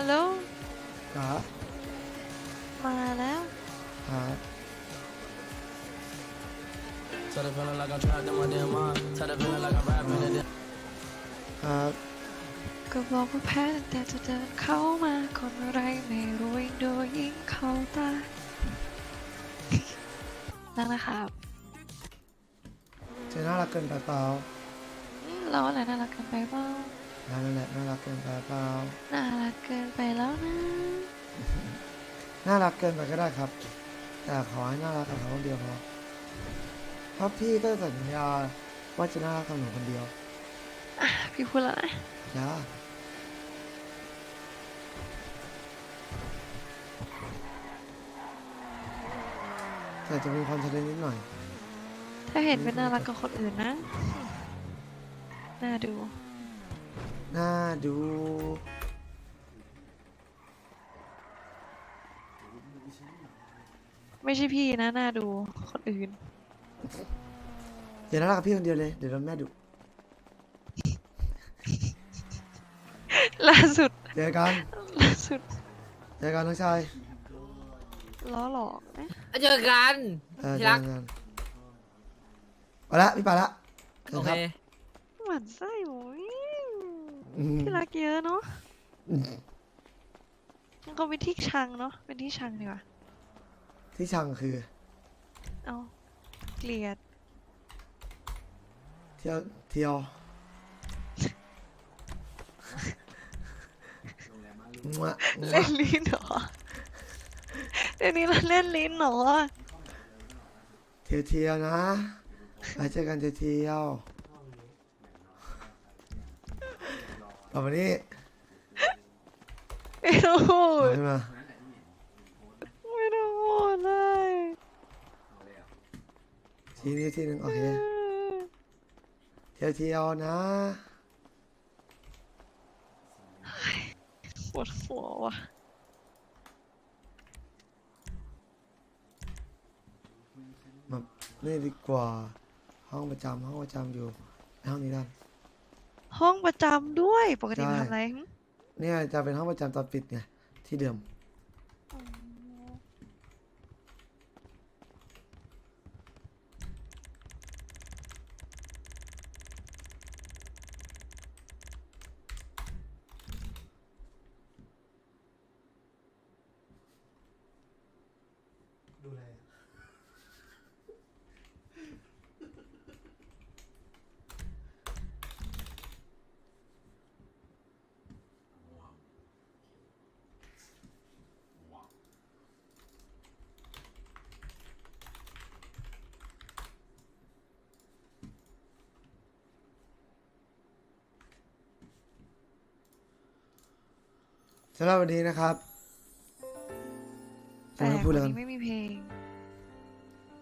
ฮัลโหลครับมาแล้วครับ Started feeling like I'm trapped in my damn mind. Started feeling like I'm rapping it. ครับ ก็บอกว่าแพ้แต่จะเดินเข้ามาคนอะไรไม่รู้ยิ่งดูยิ่งเข้าตานั่นนะครับเธอน่ารักเกินไปเปล่าอืมเราอะไรน่ารักเกินไปเปล่า นั่นแหละน่ารักเกินไปเปล่าน่ารักเกินไปแล้วนะ น่ารักเกินไปก็ได้ครับ แต่ขอให้น่ารักกับเขาคนเดียวพอเพราะพี่ก็สัญญาว่าจะน่ารักกับหนูคนเดียวพี่พูดแล้วนะจ้าแต่จะมีความทะเลนนิดหน่อย ถ้าเห็นเป็นน่ารักกับคนอื่นนะ น่าดู น่าดูไม่ใช่พี่นะน่าดูคนอื่นอย่าน่ารักกับพี่คนเดียวเลย เดี๋ยวโดนแม่ดุล่าสุดเจอกันล่าสุดเจอกันน้องชายล้อหลอกนะเจอกันเออที่เจอรักกันไปละพี่ไปละเจโออเคครับหวานไส้โอ้ยอืม ที่รักเยอะเนาะอืมมันก็เป็นที่ชังเนาะ เป็นที่ชังดีกว่า ที่ชังคือ เอาเกลียด เที่ยว เที่ยวมะเล่นลิ้นเหรอเดี๋ยวนี้เราเล่นลิ้นเหรอ เที่ยวเที่ยวนะไปเจอกันเที่ยวเที่ยว ต่อไปนี้ไม่ต้องพูดขึ้นมาไม่ต้องพูดเลยทีนี้ทีหนึ่งโอเคเที่ยวเที่ยวนะ ปวดหัวว่ะมานี่ดีกว่า ห้องประจำห้องประจำอยู่ในห้องนี้ด้าน ห้องประจำด้วย ปกติใช่ทำอะไรหึเนี่ยจะเป็นห้องประจำตอนปิดไงที่เดิม ดูแล สำหรับวันนี้นะครับแต่จะคพูดนแล้วกันี้นไม่มีเพลง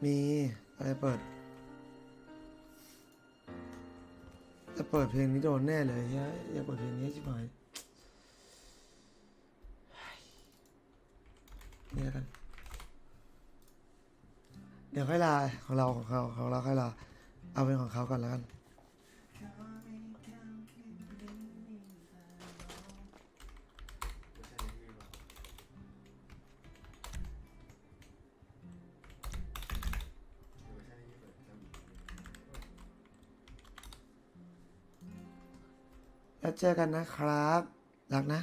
มีอะไรเปิดจะเปิดเพลงนี้โดนแน่เลยเฮ้ยอย่าเปิดเพลงนี้ชิบหายนี่แล้วกัน เดี๋ยวค่อยลาของเราของเขาของเราค่อยลา เอาเป็นของเขาก่อนแล้วกัน แล้วเจอกันนะครับ รักนะ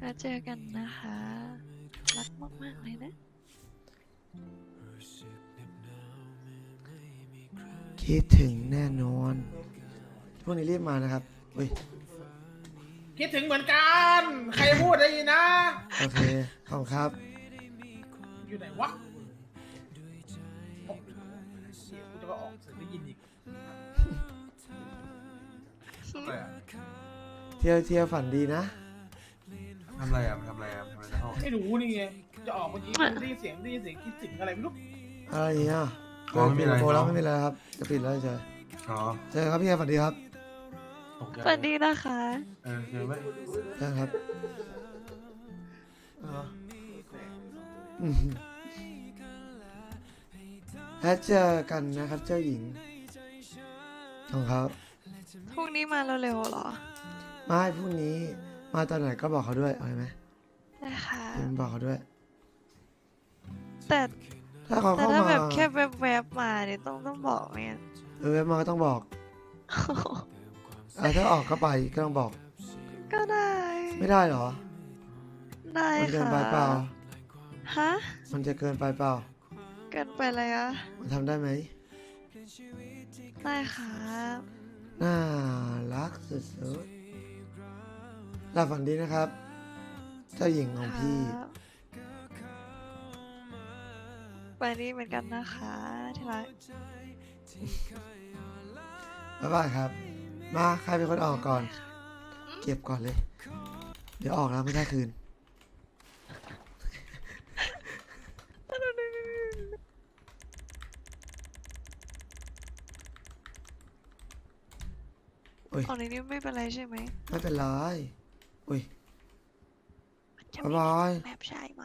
แล้วเจอกันนะคะ รักมากๆเลยนะ คิดถึงแน่นอน พวกนี้รีบมานะครับอุ้ย คิดถึงเหมือนกัน ใครพูดได้ยินนะ โอเค ขอบคุณครับ อยู่ไหนวะโอ้เสียงกูจะมาออกเสียงได้ยินอีก อะไรอะเที่ยวเที่ยวฝันดีนะ ทำอะไรอะมันทำอะไรอะทำอะไรในห้องไม่รู้นี่ไง จะออกเมื่อกี้ได้ยินเสียงได้ยินเสียงคิดถึงอะไรไม่รู้ อะไรเนี่ยอ๋อไม่มีอะไรโทรแล้วเนอะไม่มีอะไรครับ จะปิดแล้วเฉยอ๋อเจอกันครับพี่เอฝันดีครับตกใจสวัสดีนะคะ เออคือไม่เจอกันครับอืมแล้วเจอกันนะครับ เจ้าหญิงของเขา พรุ่งนี้มาเร็วๆเหรอ ไม่พรุ่งนี้ มาตอนไหนก็บอกเขาด้วยเอาไหมนะคะ พิมพ์บอกเขาด้วย แต่ถ้าเขาแต่เข้าถ้ามาแบบแค่แวบๆมาเนี่ยต้องต้องบอกเนี่ยเออแวะมาก็ต้องบอกอะถ้าออกก็ไปก็ต้องบอก ก็ได้ไม่ได้เหรอ ได้มันเกินค่ะไปเปล่า ฮะมันจะเกินไปเปล่า เกินไปเลยอะมันทำได้ไหมได้ครับ น่ารักสุดๆหลับฝันดีนะครับ เจ้าหญิงของพี่ ครับไปนี่เหมือนกันนะคะที่รักบ๊ายบายครับ มาใครเป็นคนออกก่อน เก็บก่อนเลย เดี๋ยวออกแล้วไม่ได้คืน อ้ยของในนี้ไม่เป็นไรใช่ไหมไม่เป็นไร อุ้ย มันจะบ๊ายมีบายแบบใช่ไหม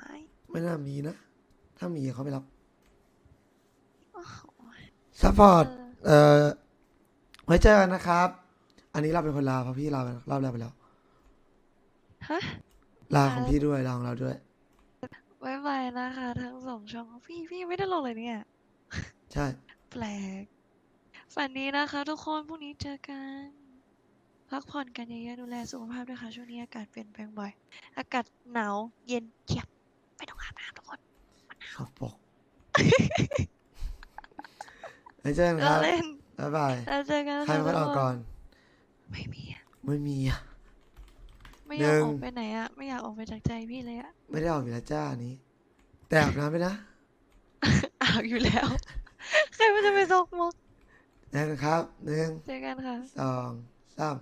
ไม่น่ามีนะ ถ้ามีเขาไม่รับโอ้โหซัพพอร์ต เออ เอ่อ ไว้เจอกันนะครับ อันนี้เราเป็นคนลาเพราะพี่ลาไปรอบแรกไปแล้ว ฮะ ลาของพี่ด้วย ลาของเราด้วยบ๊ายบายนะคะ ทั้งสองช่อง พี่พี่ยังไม่ได้ลงเลยเนี่ย ใช่ แปลก ฝันดีนะคะทุกคนพรุ่งนี้เจอกัน พักผ่อนกันเยอะๆดูแลสุขภาพด้วยค่ะช่วงนี้อากาศเปลี่ยนแปลงบ่อย อากาศหนาวเย็นเฉียบไม่ต้องอาบน้ำทุกคนสกปรกไว้เจอกันคเรารับเล่นบ๊ายบายเราเจอกันใครเป็นคนออกก่อน ไม่มีอะไม่มีอะ ไม่อยากหนึ่ง ออกไปไหนอะไม่อยากออกไปจากใจพี่เลยอะไม่ได้ออกอยู่แล้วจ้าอันนี้ แต่อาบน้ำไปนะอาบอยู่แล้ว ใครมันจะไปซกมกเจอกันครับหนึ่งเจอกันค่ะ สองสาม